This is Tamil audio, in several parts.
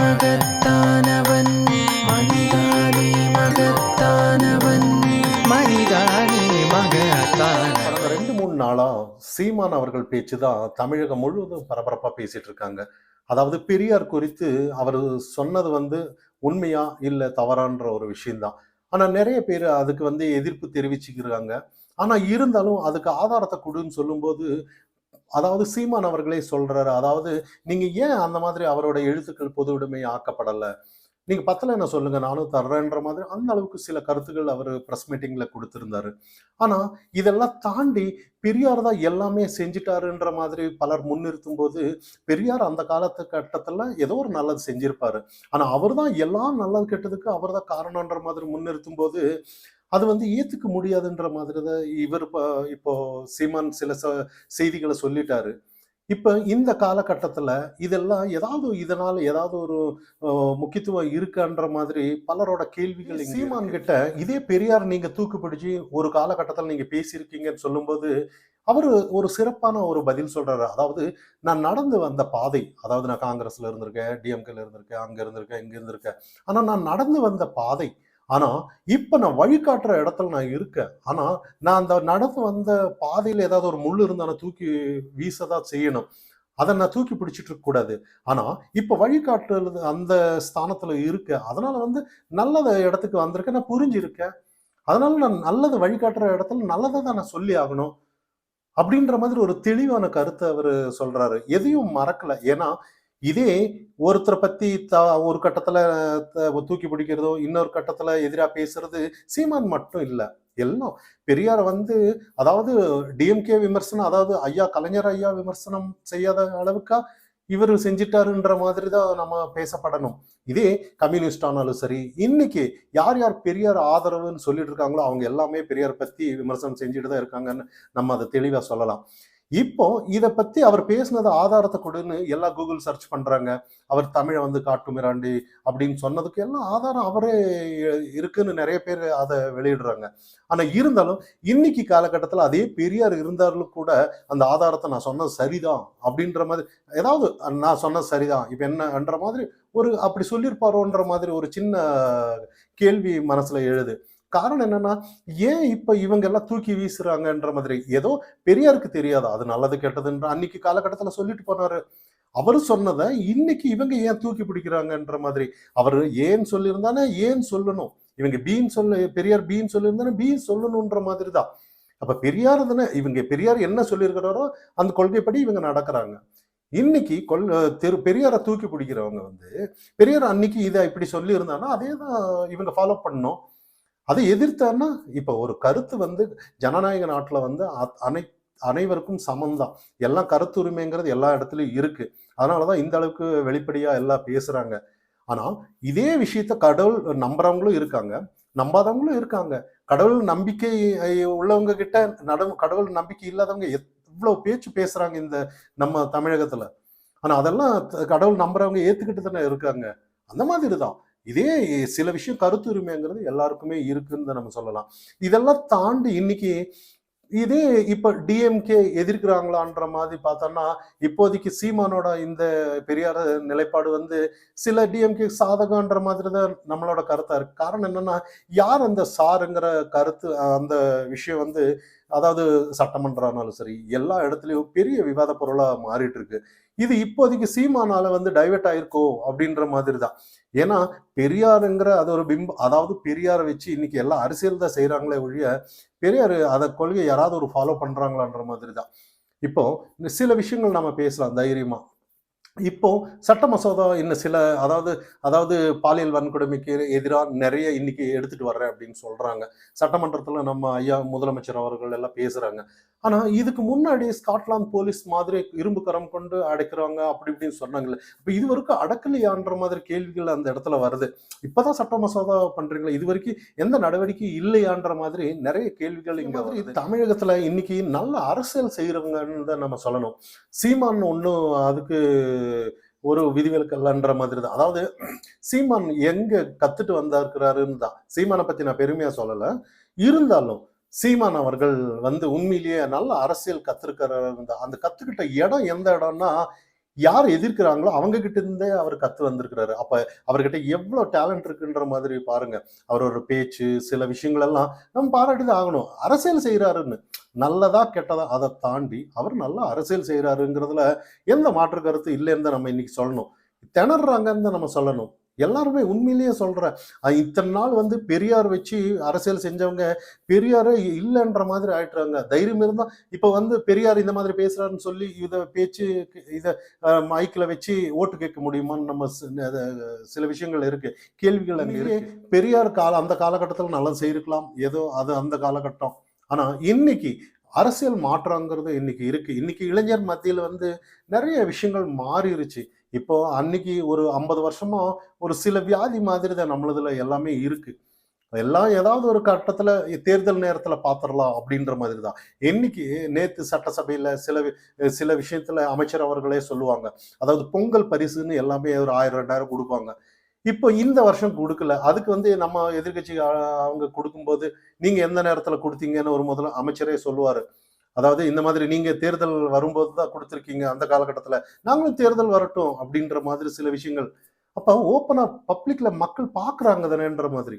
மகத்தானவன் மகத்தானவன். மகத்தானவன் ரெண்டு மூணு நாளா சீமான் அவர்கள் பேச்சு தான் தமிழகம் முழுவதும் பரபரப்பா பேசிட்டு இருக்காங்க. அதாவது பெரியார் குறித்து அவர் சொன்னது வந்து உண்மையா இல்ல தவறான்ற ஒரு விஷயம்தான். ஆனா நிறைய பேர் அதுக்கு வந்து எதிர்ப்பு தெரிவிச்சுக்கிறாங்க. ஆனா இருந்தாலும் அதுக்கு ஆதாரத்தை கொடுன்னு சொல்லும்போது அதாவது சீமான் அவர்களே சொல்றாரு. அதாவது நீங்க ஏன் அந்த மாதிரி அவரோட எழுத்துக்கள் பொது உடைமை ஆக்கப்படலை? நீங்க பத்தல என்ன சொல்லுங்க? நானும் தர்றேன்ற மாதிரி அந்த அளவுக்கு சில கருத்துக்கள் அவர் பிரஸ் மீட்டிங்ல கொடுத்திருந்தாரு. ஆனா இதெல்லாம் தாண்டி பெரியார் தான் எல்லாமே செஞ்சிட்டாருன்ற மாதிரி பலர் முன்னிறுத்தும் போது பெரியார் அந்த காலத்து கட்டத்துல ஏதோ ஒரு நல்லது செஞ்சிருப்பாரு. ஆனா அவர் தான் எல்லாம் நல்லது கெட்டதுக்கு அவர் தான் காரணம்ன்ற மாதிரி முன்னிறுத்தும் போது அது வந்து ஏத்துக்க முடியாதுன்ற மாதிரி தான் இவர் இப்போ சீமான் சில ச- செய்திகளை சொல்லிட்டாரு. இப்ப இந்த காலகட்டத்துல இதெல்லாம் ஏதாவது இதனால ஏதாவது ஒரு முக்கியத்துவம் இருக்கான்ற மாதிரி பலரோட கேள்விகள் சீமான் கிட்ட இதே பெரியார் நீங்க தூக்கு பிடிச்சு ஒரு காலகட்டத்தில் நீங்க பேசியிருக்கீங்கன்னு சொல்லும்போது அவர் ஒரு சிறப்பான ஒரு பதில் சொல்றாரு. அதாவது நான் நடந்து வந்த பாதை அதாவது நான் காங்கிரஸ்ல இருந்திருக்கேன் டிஎம்கேல இருந்திருக்கேன் அங்க இருந்திருக்கேன் இங்க இருந்திருக்கேன். ஆனா நான் நடந்து வந்த பாதை ஆனால் இப்போ நான் வழிகாட்டுற இடத்துல நான் இருக்கேன். ஆனால் நான் அந்த நடந்து வந்த பாதையில் ஏதாவது ஒரு முள் இருந்தால் தூக்கி வீசதான் செய்யணும். அதை நான் தூக்கி பிடிச்சிட்டு இருக்கக்கூடாது ஆனால் இப்போ வழிகாட்டுறது அந்த ஸ்தானத்தில் இருக்கேன் அதனால வந்து நல்ல இடத்துக்கு வந்திருக்கேன். நான் புரிஞ்சிருக்கேன். அதனால நான் நல்லது வழிகாட்டுற இடத்துல நல்லதை தான் நான் சொல்லி ஆகணும். அப்படின்ற மாதிரி ஒரு தெளிவான கருத்தை அவர் சொல்றாரு. எதையும் மறக்கல. ஏன்னா இதே ஒருத்தரை பத்தி த ஒரு கட்டத்துல த- தூக்கி பிடிக்கிறதோ இன்னொரு கட்டத்துல எதிரா பேசுறது சீமான் மட்டும் இல்லை. எல்லாம் பெரியார் வந்து அதாவது டிஎம்கே விமர்சனம் அதாவது ஐயா கலைஞர் ஐயா விமர்சனம் செய்யாத அளவுக்கா இவர் செஞ்சிட்டாருன்ற மாதிரி தான் நம்ம பேசப்படணும். இதே கம்யூனிஸ்ட் ஆனாலும் சரி இன்னைக்கு யார் யார் பெரியார் ஆதரவுன்னு சொல்லிட்டு இருக்காங்களோ அவங்க எல்லாமே பெரியார் பத்தி விமர்சனம் செஞ்சுட்டு தான் இருக்காங்கன்னு நம்ம அதை தெளிவா சொல்லலாம். இப்போ இதை பத்தி அவர் பேசினது ஆதாரத்தை கொடுன்னு எல்லா கூகுள் சர்ச் பண்றாங்க. அவர் தமிழை வந்து காட்டு மிராண்டி அப்படின்னு சொன்னதுக்கு எல்லாம் ஆதாரம் அவரே இருக்குன்னு நிறைய பேர் அதை வெளியிடுறாங்க. ஆனா இருந்தாலும் இன்னைக்கு காலகட்டத்தில் அதே பெரியார் இருந்தாலும் கூட அந்த ஆதாரத்தை நான் சொன்னது சரிதான் அப்படின்ற மாதிரி ஏதாவது நான் சொன்னது சரிதான். இப்போ என்னன்ற மாதிரி ஒரு அப்படி சொல்லியிருப்பாரோன்ற மாதிரி ஒரு சின்ன கேள்வி மனசுல எழுது. காரணம் என்னன்னா ஏன் இப்ப இவங்க எல்லாம் தூக்கி வீசுறாங்கன்ற மாதிரி? ஏதோ பெரியாருக்கு தெரியாதா? அது நல்லது கெட்டதுன்ற அன்னைக்கு காலகட்டத்துல சொல்லிட்டு போனாரு. அவர் சொன்னதை இன்னைக்கு இவங்க ஏன் தூக்கி பிடிக்கிறாங்கன்ற மாதிரி? அவர் ஏன் சொல்லியிருந்தானே? ஏன் சொல்லணும்? இவங்க பீன் சொல்ல பெரியார் பீன் சொல்லியிருந்தானே? பீன் சொல்லணுன்ற மாதிரி தான் அப்ப பெரியார் தானே இவங்க பெரியார் என்ன சொல்லியிருக்கிறாரோ அந்த கொள்கைப்படி இவங்க நடக்கிறாங்க. இன்னைக்கு கொள் தெரு பெரியாரை தூக்கி பிடிக்கிறவங்க வந்து பெரியார் அன்னைக்கு இதை இப்படி சொல்லி அதே தான் இவங்க ஃபாலோ பண்ணோம். அதை எதிர்த்தான்னா இப்போ ஒரு கருத்து வந்து ஜனநாயக நாட்டில் வந்து அனை அனைவருக்கும் சமம்தான். எல்லாம் கருத்துரிமைங்கிறது எல்லா இடத்துலையும் இருக்கு. அதனாலதான் இந்த அளவுக்கு வெளிப்படையாக எல்லாம் பேசுகிறாங்க ஆனால் இதே விஷயத்த கடவுள் நம்புறவங்களும் இருக்காங்க. நம்பாதவங்களும் இருக்காங்க. கடவுள் நம்பிக்கை உள்ளவங்க கிட்ட நட கடவுள் நம்பிக்கை இல்லாதவங்க எவ்வளோ பேச்சு பேசுறாங்க இந்த நம்ம தமிழகத்துல. ஆனால் அதெல்லாம் த- கடவுள் நம்புறவங்க ஏத்துக்கிட்டு தானே இருக்காங்க. அந்த மாதிரி தான் இதே சில விஷயம் கருத்துரிமைங்கிறது எல்லாருக்குமே இருக்குன்னு நம்ம சொல்லலாம். இதெல்லாம் தாண்டி இன்னைக்கு இதே இப்ப டிஎம்கே எதிர்க்கிறாங்களான்ற மாதிரி பார்த்தோம்னா இப்போதைக்கு சீமானோட இந்த பெரியார நிலைப்பாடு வந்து சில டிஎம்கே சாதகன்ற மாதிரி தான் நம்மளோட கருத்தா இருக்கு. காரணம் என்னன்னா யார் அந்த சாருங்கிற கருத்து அந்த விஷயம் வந்து அதாவது சட்டமன்றானாலும் சரி எல்லா இடத்துலையும் பெரிய விவாத பொருளாக மாறிட்டு இருக்கு. இது இப்போதைக்கு சீமானால வந்து டைவர்ட் ஆயிருக்கோ அப்படின்ற மாதிரி தான் ஏன்னா பெரியாருங்கிற அது ஒரு பிம்ப அதாவது பெரியாரை வச்சு இன்னைக்கு எல்லாம் அரசியல் தான் செய்யறாங்களே ஒழிய பெரியார் அதை கொள்கை யாராவது ஒரு ஃபாலோ பண்றாங்களான்ற மாதிரி தான் இப்போ சில விஷயங்கள் நம்ம பேசலாம் தைரியமா. இப்போ சட்ட மசோதா இன்னும் சில அதாவது அதாவது பாலியல் வன்கொடுமைக்கு எதிராக நிறைய இன்னைக்கு எடுத்துட்டு வர்றேன் அப்படின்னு சொல்றாங்க. சட்டமன்றத்துல நம்ம ஐயா முதலமைச்சர் அவர்கள் எல்லாம் பேசுறாங்க. ஆனா இதுக்கு முன்னாடி ஸ்காட்லாந்து போலீஸ் மாதிரி இரும்பு கரம் கொண்டு அடைக்கிறாங்க அப்படி இப்படின்னு சொன்னாங்கல்ல இப்ப இது வரைக்கும் அடக்கலையான்ற மாதிரி கேள்விகள் அந்த இடத்துல வருது. இப்பதான் சட்ட மசோதா பண்றீங்களா இது வரைக்கும் எந்த நடவடிக்கை இல்லையான்ற மாதிரி நிறைய கேள்விகள் இங்க வருது. தமிழகத்துல இன்னைக்கு நல்ல அரசியல் செய்யறவங்கன்னு தான் நம்ம சொல்லணும். சீமான் ஒன்றும் அதுக்கு ஒரு விதிவிலக்கல்லன்ற மாதிரி தான் அதாவது சீமான் எங்க கத்துட்டு வந்திருக்கிறாருன்னு தான். சீமானை பத்தி நான் பெருமையா சொல்லலை. இருந்தாலும் சீமான் அவர்கள் வந்து உண்மையிலேயே நல்ல அரசியல் கத்திருக்கிறாரு அந்த கத்துக்கிட்ட இடம் எந்த இடம்னா யார் எதிர்க்கிறாங்களோ அவங்க கிட்ட இருந்தே அவர் கத்து வந்திருக்கிறாரு. அப்ப அவர்கிட்ட எவ்வளவு டேலண்ட் இருக்குன்ற மாதிரி பாருங்க. அவர் ஒரு பேச்சு சில விஷயங்கள் எல்லாம் நம்ம பாராட்டி தான் ஆகணும். அரசியல் செய்யறாருன்னு நல்லதா கெட்டதா அதை தாண்டி அவர் நல்லா அரசியல் செய்யறாருங்கிறதுல எந்த மாற்று கருத்து இல்லைன்னு தான் நம்ம இன்னைக்கு சொல்லணும். திணறாங்கன்னு நம்ம சொல்லணும். எல்லாருமே உண்மையிலேயே அஹ் இத்தனை நாள் வந்து பெரியார் வச்சு அரசியல் செஞ்சவங்க பெரியாரே இல்லைன்ற மாதிரி ஆயிட்டுறாங்க தைரியம் இருந்தா இப்ப வந்து பெரியார் இந்த மாதிரி பேசுறாருன்னு சொல்லி இத பேச்சு இத மைக்ல வச்சு ஓட்டு கேட்க முடியுமான்னு நம்ம சில விஷயங்கள் இருக்கு. கேள்விகள் அங்க பெரியார் கால அந்த காலகட்டத்தில் நல்லா செய்திருக்கலாம். ஏதோ அது அந்த காலகட்டம். ஆனால் இன்னைக்கு அரசியல் மாற்றங்கிறது இன்னைக்கு இருக்குது இன்னைக்கு இளைஞர் மத்தியில் வந்து நிறைய விஷயங்கள் மாறிடுச்சு இப்போ அன்னைக்கு ஒரு ஐம்பது வருஷமா ஒரு சில வியாதி மாதிரி தான் நம்மளதுல எல்லாமே இருக்கு. எல்லாம் ஏதாவது ஒரு கட்டத்துல தேர்தல் நேரத்துல பாத்திரலாம் அப்படின்ற மாதிரி தான். இன்னைக்கு நேத்து சட்டசபையில சில சில விஷயத்துல அமைச்சர் அவர்களே சொல்லுவாங்க. அதாவது பொங்கல் பரிசுன்னு எல்லாமே ஒரு ஆயிரம் ரெண்டாயிரம் கொடுப்பாங்க. இப்போ இந்த வருஷம் கொடுக்கல. அதுக்கு வந்து நம்ம எதிர்கட்சி அவங்க கொடுக்கும்போது நீங்க எந்த நேரத்துல கொடுத்தீங்கன்னு ஒரு முதல்ல அமைச்சரே சொல்லுவாரு. அதாவது இந்த மாதிரி நீங்க தேர்தல் வரும்போது தான் கொடுத்துருக்கீங்க அந்த காலகட்டத்துல. நாங்களும் தேர்தல் வரட்டும் அப்படின்ற மாதிரி சில விஷயங்கள். அப்ப ஓப்பனா பப்ளிக்ல மக்கள் பாக்குறாங்க தானேன்ற மாதிரி.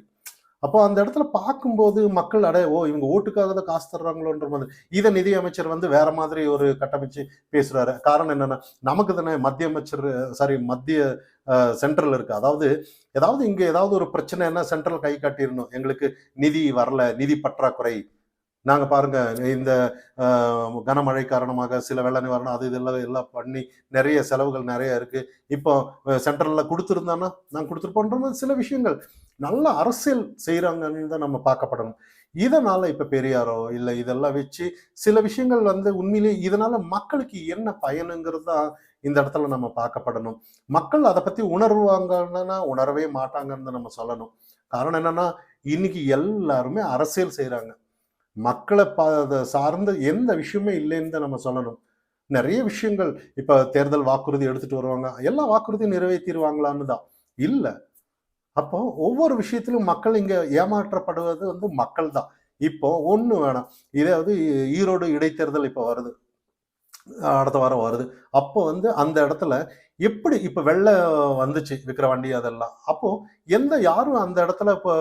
அப்போ அந்த இடத்துல பார்க்கும்போது மக்கள் அடைய ஓ இவங்க ஓட்டுக்காக தான் காசு தர்றாங்களோன்ற மாதிரி. இதை நிதி அமைச்சர் வந்து வேற மாதிரி ஒரு கட்டமைச்சு பேசுறாரு. காரணம் என்னன்னா நமக்கு தானே மத்திய அமைச்சர் சாரி மத்திய சென்ட்ரல் இருக்கு. அதாவது ஏதாவது இங்க ஏதாவது ஒரு பிரச்சனைன்னா சென்ட்ரல் கை காட்டிடணும். எங்களுக்கு நிதி வரல நிதி பற்றாக்குறை. நாங்க பாருங்க இந்த கனமழை காரணமாக சில வெள்ள நிவாரணம் அது இதெல்லாம் எல்லாம் பண்ணி நிறைய செலவுகள் நிறைய இருக்கு. இப்போ சென்ட்ரல்ல கொடுத்துருந்தானா நாங்கள் கொடுத்துருப்போன்ற சில விஷயங்கள். நல்ல அரசியல் செய்கிறாங்கன்னு தான் நம்ம பார்க்கப்படணும். இதனால இப்ப பெரியாரோ இல்ல இதெல்லாம் வச்சு சில விஷயங்கள் வந்து உண்மையிலேயே இதனால மக்களுக்கு என்ன பயனுங்கிறது தான் இந்த இடத்துல நம்ம பார்க்கப்படணும். மக்கள் அதை பத்தி உணர்வாங்கன்னா உணரவே மாட்டாங்கன்னு தான் நம்ம சொல்லணும். காரணம் என்னன்னா இன்னைக்கு எல்லாருமே அரசியல் செய்கிறாங்க மக்களை பா அதை சார்ந்த எந்த விஷயமே இல்லைன்னு தான் நம்ம சொல்லணும். நிறைய விஷயங்கள் இப்ப தேர்தல் வாக்குறுதி எடுத்துட்டு வருவாங்க. எல்லா வாக்குறுதியும் நிறைவேற்றிடுவாங்களான்னு தான். இல்லை அப்போ ஒவ்வொரு விஷயத்திலும் மக்கள் இங்க ஏமாற்றப்படுவது வந்து மக்கள் தான் இப்போ ஒன்று வேணாம். இதாவது ஈரோடு இடைத்தேர்தல் இப்போ வருது. அடுத்த வாரம் வருது. அப்போ வந்து அந்த இடத்துல எப்படி இப்ப வெள்ளை வந்துச்சு விக்கிரவாண்டி அதெல்லாம். அப்போ எந்த யாரும் அந்த இடத்துல இப்போ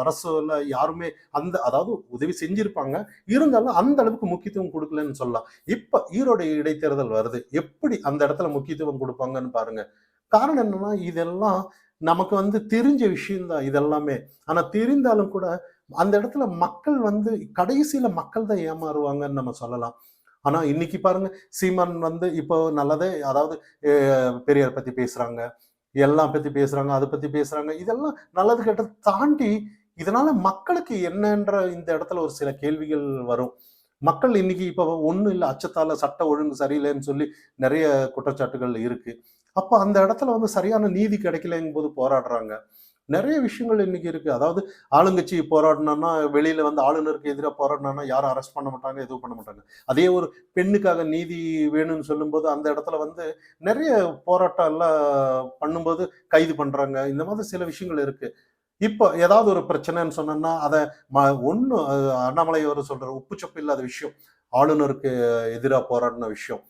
அரசு அரசுல யாருமே அந்த அதாவது உதவி செஞ்சிருப்பாங்க. இருந்தாலும் அந்த அளவுக்கு முக்கியத்துவம் கொடுக்கலன்னு சொல்லலாம். இப்ப ஈரோடு இடைத்தேர்தல் வருது. எப்படி அந்த இடத்துல முக்கியத்துவம் கொடுப்பாங்கன்னு பாருங்க. காரணம் என்னன்னா இதெல்லாம் நமக்கு வந்து தெரிஞ்ச விஷயம்தான் இதெல்லாமே. ஆனால் தெரிந்தாலும் கூட அந்த இடத்துல மக்கள் வந்து கடைசியில மக்கள் தான் ஏமாறுவாங்கன்னு நம்ம சொல்லலாம். ஆனால் இன்னைக்கு பாருங்க சீமான் வந்து இப்போ நல்லதே அதாவது பெரியார் பத்தி பேசுறாங்க எல்லாம் பத்தி பேசுறாங்க அதை பத்தி பேசுறாங்க இதெல்லாம் நல்லது கெட்டது தாண்டி இதனால மக்களுக்கு என்னன்ற இந்த இடத்துல ஒரு சில கேள்விகள் வரும். மக்கள் இன்னைக்கு இப்போ ஒன்றும் இல்லை அச்சத்தால சட்ட ஒழுங்கு சரியில்லைன்னு சொல்லி நிறைய குற்றச்சாட்டுகள் இருக்கு. அப்போ அந்த இடத்துல வந்து சரியான நீதி கிடைக்கலங்கும் போது போராடுறாங்க. நிறைய விஷயங்கள் இன்னைக்கு இருக்கு. அதாவது ஆளுங்கட்சி போராடினா வெளியில வந்து ஆளுநருக்கு எதிராக போராடினா யாரும் அரெஸ்ட் பண்ண மாட்டாங்க எதுவும் பண்ண மாட்டாங்க. அதே ஒரு பெண்ணுக்காக நீதி வேணும்னு சொல்லும்போது அந்த இடத்துல வந்து நிறைய போராட்டம் எல்லாம் பண்ணும்போது கைது பண்றாங்க. இந்த மாதிரி சில விஷயங்கள் இருக்கு. இப்போ ஏதாவது ஒரு பிரச்சனைன்னு சொன்னோம்னா அதை ஒன்று அண்ணாமலை அவர் சொல்ற உப்புச்சப்பு இல்லாத விஷயம் ஆளுநருக்கு எதிராக போராடின விஷயம்.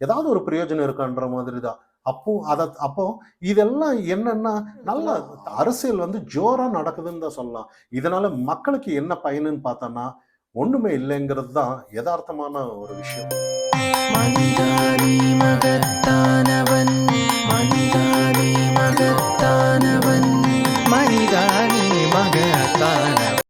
ஏதாவது ஒரு பிரயோஜனம் இருக்கான்ற மாதிரி தான் அப்போ அத அப்போ இதெல்லாம் என்னன்னா நல்ல அரசியல் வந்து ஜோரா நடக்குதுன்னு தான் சொல்லலாம். இதனால மக்களுக்கு என்ன பயனுன்னு பார்த்தோம்னா ஒண்ணுமே இல்லைங்கிறது தான் யதார்த்தமான ஒரு விஷயம். மனிதானி மகத்தானவன் மனிதானி மகத்தானவன் மனிதானி மகத்தானவன்.